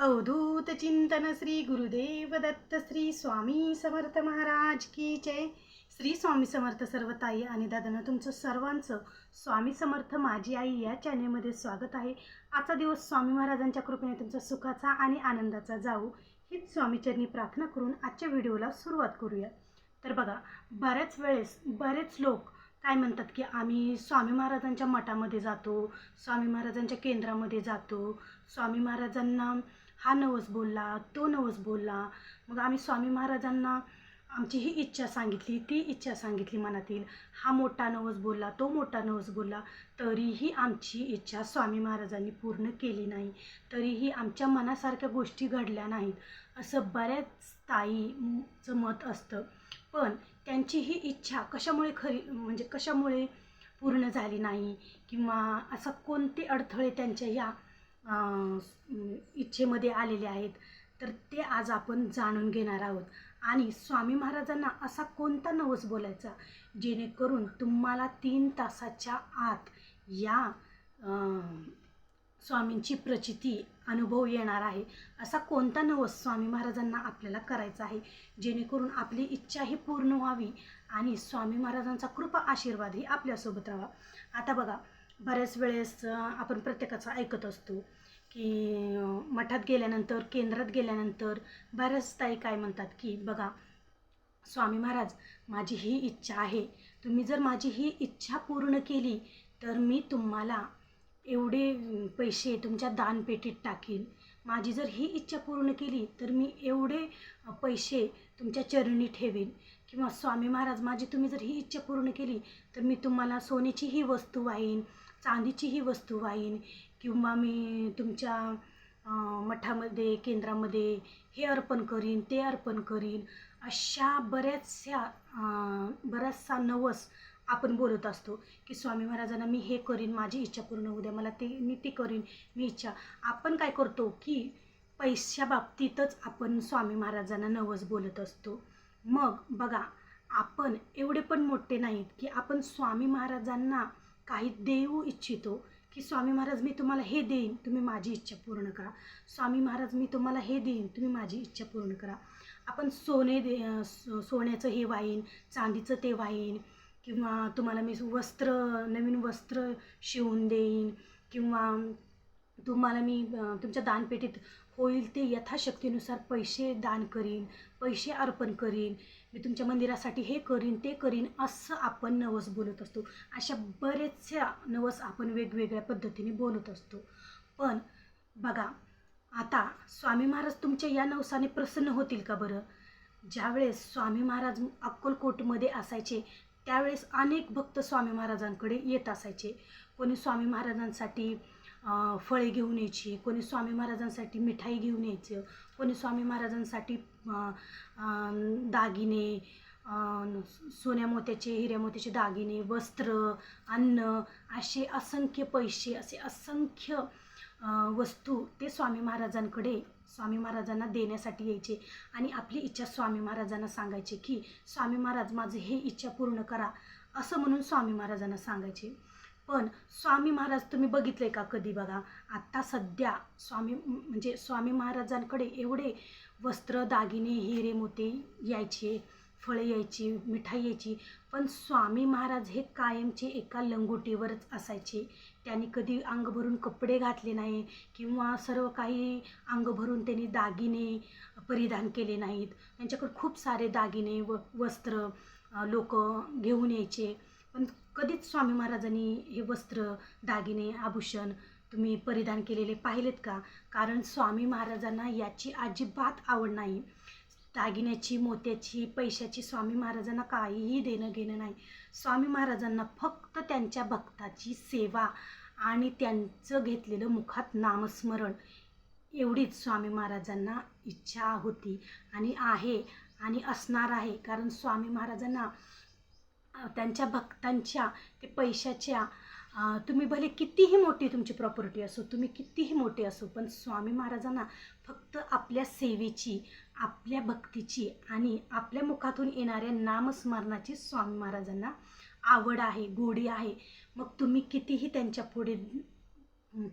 अवधूत चिंतन श्री गुरुदेव दत्त श्री स्वामी समर्थ महाराज की जय. श्री स्वामी समर्थ सर्व ताई आणि दादांना तुमचं सर्वांचं स्वामी समर्थ माझी आई या चॅनेलमध्ये स्वागत आहे. आजचा दिवस स्वामी महाराजांच्या कृपेने तुमचा सुखाचा आणि आनंदाचा जाऊ हीच स्वामीचरणी प्रार्थना करून आजच्या व्हिडिओला सुरुवात करूया. तर बघा बऱ्याच वेळेस बरेच लोक काय म्हणतात की आम्ही स्वामी महाराजांच्या मठामध्ये जातो स्वामी महाराजांच्या केंद्रामध्ये जातो स्वामी महाराजांना हा नवस बोलला तो नवस बोलला. मग आम्ही स्वामी महाराजांना आमची ही इच्छा सांगितली ती इच्छा सांगितली मनातील. हा मोठा नवस बोलला तो मोठा नवस बोलला तरीही आमची इच्छा स्वामी महाराजांनी पूर्ण केली नाही. तरीही आमच्या मनासारख्या गोष्टी घडल्या नाहीत असं बऱ्याच ताईचं मत असतं. पण त्यांची ही इच्छा कशामुळे खरी म्हणजे कशामुळे पूर्ण झाली नाही? किंवा असं कोणते अडथळे त्यांच्या या इच्छेमध्ये आलेले आहेत तर ते आज आपण जाणून घेणार आहोत. आणि स्वामी महाराजांना असा कोणता नवस बोलायचा? जेणेकरून तुम्हाला तीन तासाच्या आत या स्वामींची प्रचिती अनुभव येणार आहे. असा कोणता नवस स्वामी महाराजांना आपल्याला करायचा आहे? जेणेकरून आपली इच्छा ही पूर्ण व्हावी आणि स्वामी महाराजांचा कृपा आशीर्वादही आपल्यासोबत राहावा. आता बघा बऱ्याच वेळेस आपण प्रत्येकाचं ऐकत असतो की मठात गेल्यानंतर केंद्रात गेल्यानंतर बऱ्याच ताई काय म्हणतात की बघा स्वामी महाराज माझी ही इच्छा आहे. तुम्ही जर माझी ही इच्छा पूर्ण केली तर मी तुम्हाला एवढे पैसे तुमच्या दानपेटीत टाकीन. माझी जर ही इच्छा पूर्ण केली तर मी एवढे पैसे तुमच्या चरणी ठेवीन. किंवा स्वामी महाराज माझी तुम्ही जर ही इच्छा पूर्ण केली तर मी तुम्हाला सोन्याची ही वस्तू वाहीन. चांदीची ही वस्तू वाहीन किंवा मी तुमच्या मठामध्ये केंद्रामध्ये हे अर्पण करीन ते अर्पण करीन अशा बऱ्याचशा अं, बराचसा नवस आपण बोलत असतो की स्वामी महाराजांना मी हे करीन माझी इच्छा पूर्ण होऊ द्या मला ते मी ते करीन मी इच्छा. आपण काय करतो की पैशा बाबतीतच आपण स्वामी महाराजांना नवस बोलत असतो. मग बघा आपण एवढे पण मोठे नाहीत की आपण स्वामी महाराजांना काही देऊ इच्छितो की स्वामी महाराज मी तुम्हाला हे देईन तुम्ही माझी इच्छा पूर्ण करा. स्वामी महाराज मी तुम्हाला हे देईन तुम्ही माझी इच्छा पूर्ण करा. आपण सोने दे सो- सोन्याचं हे वाईन चांदीचं ते वाईन किंवा तुम्हाला मी वस्त्र नवीन वस्त्र शिवून देईन किंवा तुम्हाला मी तुमच्या दानपेटीत होईल ते यथाशक्तीनुसार पैसे दान करीन पैसे अर्पण करीन. मी तुमच्या मंदिरासाठी हे करीन ते करीन असं आपण नवस बोलत असतो. अशा बरेचशा नवस आपण वेगवेगळ्या पद्धतीने बोलत असतो. पण बघा आता स्वामी महाराज तुमच्या या नवसाने प्रसन्न होतील का बरं? ज्यावेळेस स्वामी महाराज अक्कलकोटमध्ये असायचे त्यावेळेस अनेक भक्त स्वामी महाराजांकडे येत असायचे. कोणी स्वामी महाराजांसाठी फळे घेऊन यायची कोणी स्वामी महाराजांसाठी मिठाई घेऊन यायचं कोणी स्वामी महाराजांसाठी दागिने सोन्या मोत्याचे हिऱ्या मोत्याचे दागिने वस्त्र अन्न असे असंख्य पैसे असे असंख्य वस्तू ते स्वामी महाराजांकडे स्वामी महाराजांना देण्यासाठी यायचे. आणि आपली इच्छा स्वामी महाराजांना सांगायचे की स्वामी महाराज माझं हे इच्छा पूर्ण करा असं म्हणून स्वामी महाराजांना सांगायचे. पण स्वामी महाराज तुम्ही बघितले का कधी बघा? आत्ता सध्या स्वामी म्हणजे स्वामी महाराजांकडे एवढे वस्त्र दागिने हिरे मोते यायचे फळे यायची मिठाई यायची. पण स्वामी महाराज हे कायमचे एका लंगोटीवरच असायचे. त्यांनी कधी अंग भरून कपडे घातले नाही किंवा सर्व काही अंग भरून त्यांनी दागिने परिधान केले नाहीत. त्यांच्याकडे खूप सारे दागिने व वस्त्र लोक घेऊन यायचे. पण कधीच स्वामी महाराजांनी हे वस्त्र दागिने आभूषण तुम्ही परिधान केलेले पाहिलेत का? कारण स्वामी महाराजांना याची अजिबात आवड नाही. दागिन्याची मोत्याची पैशाची स्वामी महाराजांना काहीही देणं घेणं नाही. स्वामी महाराजांना फक्त त्यांच्या भक्ताची सेवा आणि त्यांचं घेतलेलं मुखात नामस्मरण एवढीच स्वामी महाराजांना इच्छा होती आणि आहे आणि असणार आहे. कारण स्वामी महाराजांना त्यांच्या भक्तांच्या ते पैशाच्या तुम्ही भले कितीही मोठी तुमची प्रॉपर्टी असो तुम्ही कितीही मोठे असो पण स्वामी महाराजांना फक्त आपल्या सेवेची आपल्या भक्तीची आणि आपल्या मुखातून येणाऱ्या नामस्मरणाची स्वामी महाराजांना आवड आहे गोडी आहे. मग तुम्ही कितीही त्यांच्या पुढे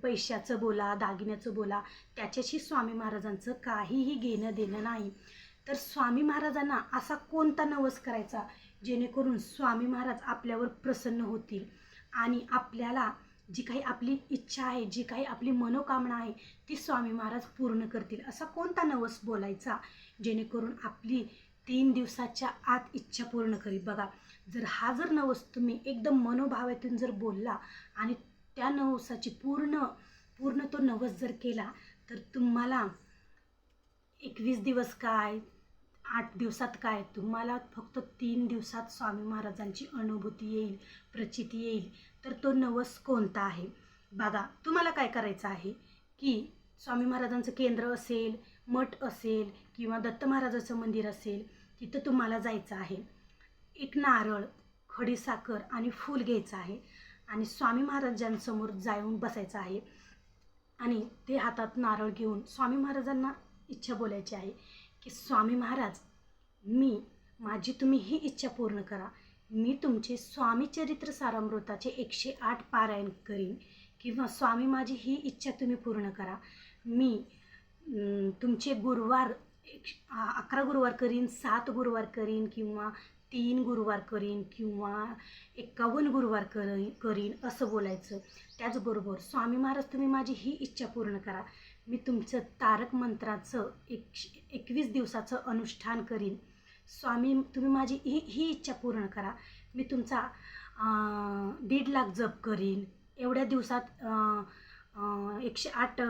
पैशाचं बोला दागिन्याचं बोला त्याच्याशी स्वामी महाराजांचं काहीही घेणं देणं नाही. तर स्वामी महाराजांना असा कोणता नवस करायचा जेणेकरून स्वामी महाराज आपल्यावर प्रसन्न होतील? आणि आपल्याला जी काही आपली इच्छा आहे जी काही आपली मनोकामना आहे ती स्वामी महाराज पूर्ण करतील. असा कोणता नवस बोलायचा? जेणेकरून आपली तीन दिवसाच्या आत इच्छा पूर्ण करीत. बघा जर हा जर नवस तुम्ही एकदम मनोभावातून जर बोलला आणि त्या नवसाची पूर्ण पूर्ण तो नवस जर केला तर तुम्हाला एकवीस दिवस काय आठ दिवसात काय? तुम्हाला फक्त तीन दिवसात स्वामी महाराजांची अनुभूती येईल प्रचिती येईल. तर तो नवस कोणता आहे? बघा तुम्हाला काय करायचं आहे की स्वामी महाराजांचं केंद्र असेल मठ असेल किंवा दत्त महाराजाचं मंदिर असेल तिथं तुम्हाला जायचं आहे. एक नारळ खडीसाखर आणि फूल घ्यायचं आहे आणि स्वामी महाराजांसमोर जाऊन बसायचं आहे आणि ते हातात नारळ घेऊन स्वामी महाराजांना इच्छा बोलायची आहे की स्वामी महाराज मी माझी तुम्ही ही इच्छा पूर्ण करा. मी तुमचे स्वामी चरित्र सारामृताचे एकशे आठ पारायण करीन किंवा स्वामी माझी ही इच्छा तुम्ही पूर्ण करा. मी तुमचे गुरुवार एक अकरा गुरुवार करीन सात गुरुवार करीन किंवा तीन गुरुवार करीन किंवा एकावन्न गुरुवार करीन करीन असं बोलायचं. त्याचबरोबर स्वामी महाराज तुम्ही माझी ही इच्छा पूर्ण करा. मी तुमचं तारक मंत्राचं एक एकवीस दिवसाचं अनुष्ठान करीन. स्वामी तुम्ही माझी ही ही इच्छा पूर्ण करा. मी तुमचा दीड लाख जप करीन. एवढ्या दिवसात एकशे आठ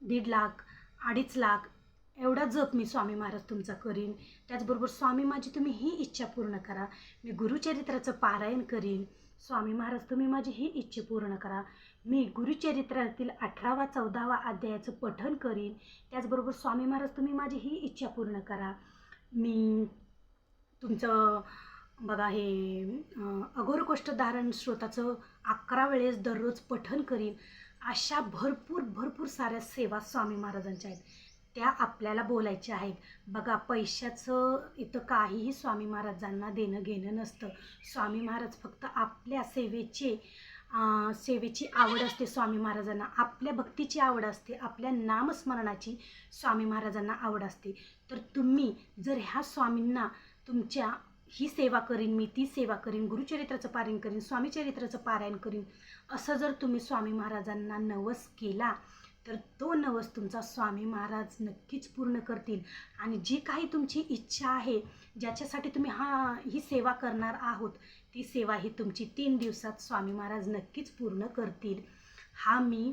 दीड लाख अडीच लाख एवढा जप मी स्वामी महाराज तुमचा करीन. त्याचबरोबर स्वामी माझी तुम्ही ही इच्छा पूर्ण करा. मी गुरुचरित्राचं पारायण करीन. स्वामी महाराज तुम्ही माझी ही इच्छा पूर्ण करा. मी गुरुचरित्रातील अठरावा चौदावा अध्यायाचं पठन करीन. त्याचबरोबर स्वामी महाराज तुम्ही माझी ही इच्छा पूर्ण करा. मी तुमचं बघा हे अं, अघोरकोष्ठ धारण श्रोताचं अकरा वेळेस दररोज पठन करीन. अशा भरपूर भरपूर साऱ्या सेवा स्वामी महाराजांच्या आहेत. त्या आपल्याला बोलायच्या आहेत. बघा पैशाचं इथं काहीही स्वामी महाराजांना देणं घेणं नसतं. स्वामी महाराज फक्त आपल्या सेवेचे सेवेची आवड असते स्वामी महाराजांना. आपल्या भक्तीची आवड असते. आपल्या नामस्मरणाची स्वामी महाराजांना आवड असते. तर तुम्ही जर ह्या स्वामींना तुमच्या ही सेवा करीन मी ती सेवा करीन गुरुचरित्राचं पारायण करीन स्वामीचरित्राचं पारायण करीन असं जर तुम्ही स्वामी महाराजांना नवस केला तर तो नवस तुमचा स्वामी महाराज नक्कीच पूर्ण करतील. आणि जी काही तुमची इच्छा आहे ज्याच्यासाठी तुम्ही हा ही सेवा करणार आहोत ती सेवा ही तुमची तीन दिवसात स्वामी महाराज नक्कीच पूर्ण करतील. हा मी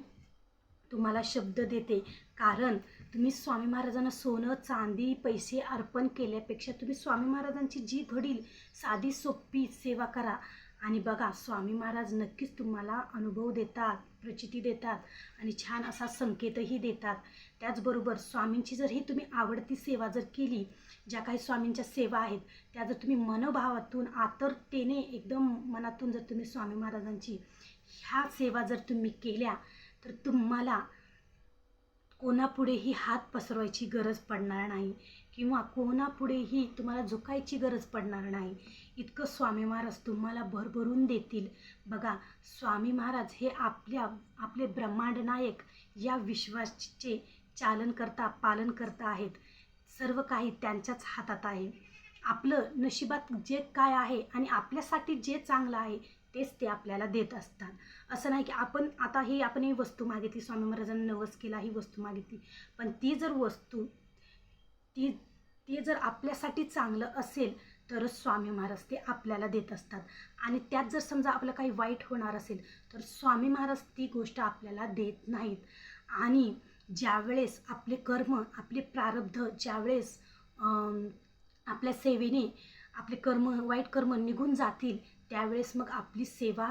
तुम्हाला शब्द देते. कारण तुम्ही स्वामी महाराजांना सोनं चांदी पैसे अर्पण केल्यापेक्षा तुम्ही स्वामी महाराजांची जी घडील साधी सोपी सेवा करा. आणि बघा स्वामी महाराज नक्कीच तुम्हाला अनुभव देतात प्रचिती देतात आणि छान असा संकेतही देतात. त्याचबरोबर स्वामींची जर ही तुम्ही आवडती सेवा जर केली ज्या काही स्वामींच्या सेवा आहेत त्या जर तुम्ही मनोभावातून आतरतेने एकदम मनातून जर तुम्ही स्वामी महाराजांची ह्या सेवा जर तुम्ही केल्या तर तुम्हाला कोणापुढेही हात पसरवायची गरज पडणार नाही किंवा कोणापुढेही तुम्हाला झुकायची गरज पडणार नाही. इतकं स्वामी महाराज तुम्हाला भरभरून देतील. बघा स्वामी महाराज हे आपल्या आपले ब्रह्मांड नायक या विश्वाचे चालन करता पालन करता आहेत. सर्व काही त्यांच्याच हातात आहे. आपलं नशिबात जे काय आहे आणि आपल्यासाठी जे चांगलं आहे तेच ते आपल्याला देत असतात. असं नाही की आपण आता ही आपण ही वस्तू मागितली स्वामी महाराजांनी नवस केला ही वस्तू मागितली. पण ती जर वस्तू ती ते जर आपल्यासाठी चांगलं असेल तरच स्वामी महाराज ते आपल्याला देत असतात. आणि त्यात जर समजा आपलं काही वाईट होणार असेल तर स्वामी महाराज ती गोष्ट आपल्याला देत नाहीत. आणि ज्यावेळेस आपले कर्म आपले प्रारब्ध ज्यावेळेस आपल्या सेवेने आपले कर्म वाईट कर्म निघून जातील त्यावेळेस मग आपली सेवा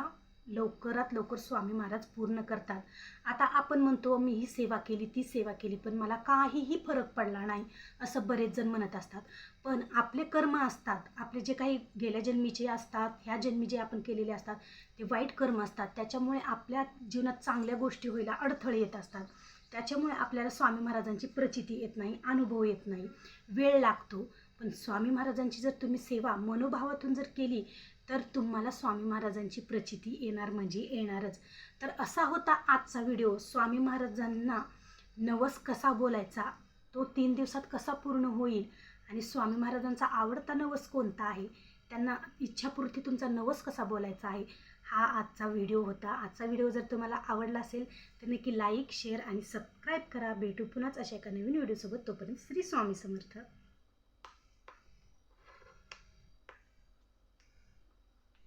लवकरात लवकर स्वामी महाराज पूर्ण करतात. आता आपण म्हणतो मी ही सेवा केली ती सेवा केली पण मला काहीही फरक पडला नाही असं बरेच जण म्हणत असतात. पण आपले कर्म असतात आपले जे काही गेल्या जन्मीचे असतात ह्या जन्मी जे आपण केलेले असतात ते वाईट कर्म असतात. त्याच्यामुळे आपल्या जीवनात चांगल्या गोष्टी व्हायला अडथळे येत असतात. त्याच्यामुळे आपल्याला स्वामी महाराजांची प्रचिती येत नाही अनुभव येत नाही. वेळ लागतो. पण स्वामी महाराजांची जर तुम्ही सेवा मनोभावातून जर केली तर तुम्हाला स्वामी महाराजांची प्रचिती येणार म्हणजे येणारच. तर असा होता आजचा व्हिडिओ. स्वामी महाराजांना नवस कसा बोलायचा तो तीन दिवसात कसा पूर्ण होईल आणि स्वामी महाराजांचा आवडता नवस कोणता आहे त्यांना इच्छापूर्ती तुमचा नवस कसा बोलायचा आहे हा आजचा व्हिडिओ होता. आजचा व्हिडिओ जर तुम्हाला आवडला असेल तर नक्की लाईक शेअर आणि सबस्क्राईब करा. भेटू पुन्हाच अशा एका नवीन व्हिडिओसोबत. तोपर्यंत श्री स्वामी समर्थ.